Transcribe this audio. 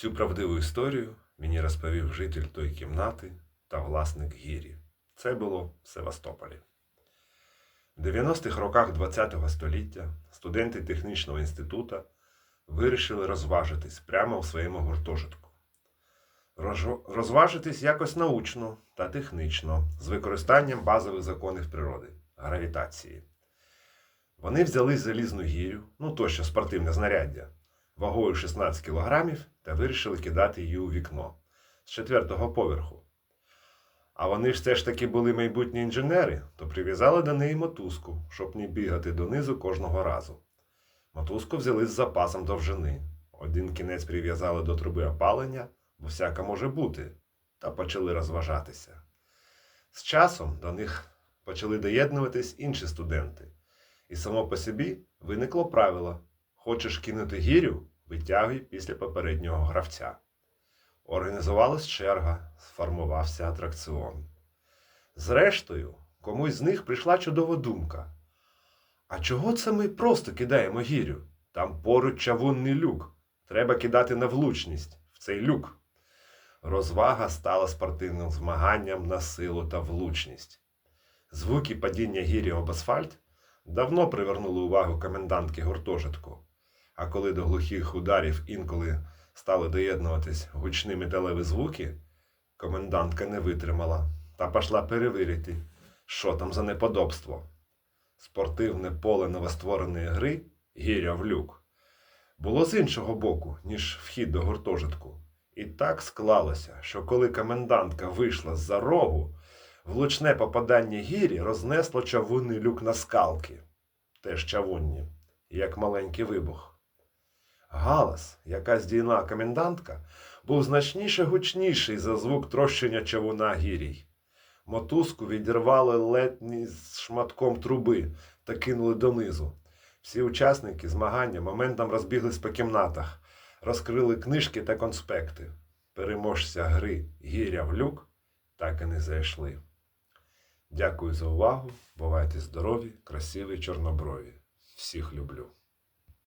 Цю правдиву історію мені розповів житель тої кімнати та власник гірі. Це було в Севастополі. В 90-х роках ХХ століття студенти технічного інституту вирішили розважитись прямо у своєму гуртожитку. Розважитись якось научно та технічно з використанням базових законів природи гравітації. Вони взяли залізну гірю, ну тощо спортивне знаряддя, вагою 16 кілограмів та вирішили кидати її у вікно з четвертого поверху. А вони ж все ж таки були майбутні інженери, то прив'язали до неї мотузку, щоб не бігати донизу кожного разу. Мотузку взяли з запасом довжини. Один кінець прив'язали до труби опалення, бо всяка може бути, та почали розважатися. З часом до них почали доєднуватись інші студенти. І само по собі виникло правило: хочеш кинути гірю, витягуй після попереднього гравця. Організувалась черга, сформувався атракціон. Зрештою, комусь з них прийшла чудова думка. А чого це ми просто кидаємо гірю? Там поруч чавунний люк. Треба кидати на влучність в цей люк. Розвага стала спортивним змаганням на силу та влучність. Звуки падіння гірі об асфальт давно привернули увагу комендантки гуртожитку. А коли до глухих ударів інколи стали доєднуватись гучні металеві звуки, комендантка не витримала та пішла перевірити, що там за неподобство. Спортивне поле новоствореної гри гіря в люк було з іншого боку, ніж вхід до гуртожитку. І так склалося, що коли комендантка вийшла з-за рогу, влучне попадання гірі рознесло чавунний люк на скалки, теж чавунні, як маленький вибух. Галас, яка здійна комендантка, був значніше гучніший за звук трощення чавуна гірій. Мотузку відірвали ледь з шматком труби та кинули донизу. Всі учасники змагання моментом розбіглись по кімнатах, розкрили книжки та конспекти. Переможця гри Гіря в люк так і не зайшли. Дякую за увагу. Бувайте здорові, красиві, чорноброві. Всіх люблю.